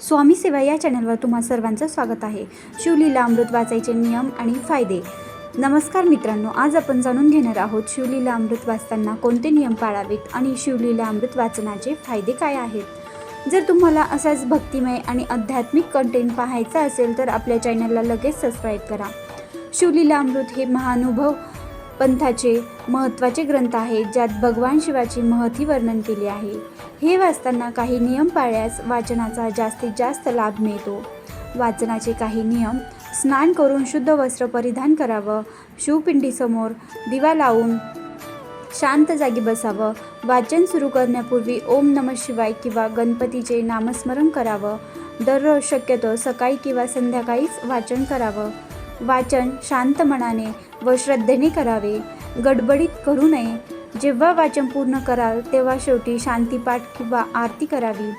स्वामी सेवा या चॅनलवर तुम्हा सर्वांचं स्वागत आहे. शिवलीला अमृत वाचायचे नियम आणि फायदे. नमस्कार मित्रांनो आज आपण जाणून घेणार आहोत शिवलीला अमृत वाचताना कोणते नियम पाळावेत आणि शिवलीला अमृत वाचनाचे फायदे काय आहेत? जर तुम्हाला असाच भक्तिमय आणि आध्यात्मिक कंटेंट पाहायचा असेल तर आपल्या चॅनलला लगेच सबस्क्राईब करा. शिवलीला अमृत हे महानुभव पंथाचे महत्त्वाचे ग्रंथ आहेत ज्यात भगवान शिवाची महती वर्णन केले आहे. हे वाचताना काही नियम पाळल्यास वाचनाचा जास्तीत जास्त लाभ मिळतो. वाचनाचे काही नियम स्नान करून शुद्ध वस्त्र परिधान करावं शिवपिंडीसमोर दिवा लावून शांत जागी बसावं वाचन सुरू करण्यापूर्वी ओम नम शिवाय किंवा गणपतीचे नामस्मरण करावं दररोज शक्यतो सकाळी किंवा संध्याकाळीच वाचन करावं. वाचन शांत मनाने व श्रद्धेने करावे. गडबडीत करू नये. जेव्हा वाचन पूर्ण कराल तेव्हा शेवटी शांतीपाठ किंवा आरती करावी.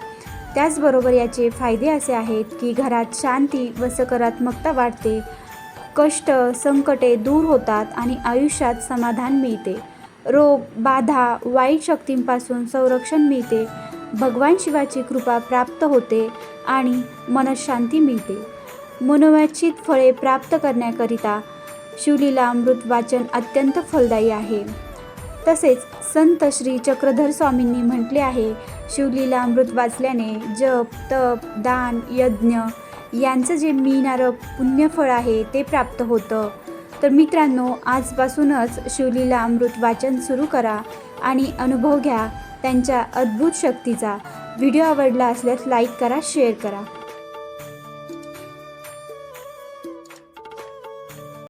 त्याचबरोबर याचे फायदे असे आहेत की घरात शांती व सकारात्मकता वाढते. कष्ट संकटे दूर होतात आणि आयुष्यात समाधान मिळते. रोग बाधा वाईट शक्तींपासून संरक्षण मिळते. भगवान शिवाची कृपा प्राप्त होते आणि मनशांती मिळते. मनोवांछित फळे प्राप्त करण्याकरिता शिवलीला अमृत वाचन अत्यंत फलदायी आहे. तसेच संत श्री चक्रधर स्वामींनी म्हटले आहे शिवलीला अमृत वाचल्याने जप तप दान यज्ञ यांचं जे मिळणारं पुण्यफळ आहे ते प्राप्त होतं. तर मित्रांनो आजपासूनच शिवलीला अमृत वाचन सुरू करा आणि अनुभव घ्या त्यांच्या अद्भुत शक्तीचा. व्हिडिओ आवडला असल्यास लाईक करा शेअर करा.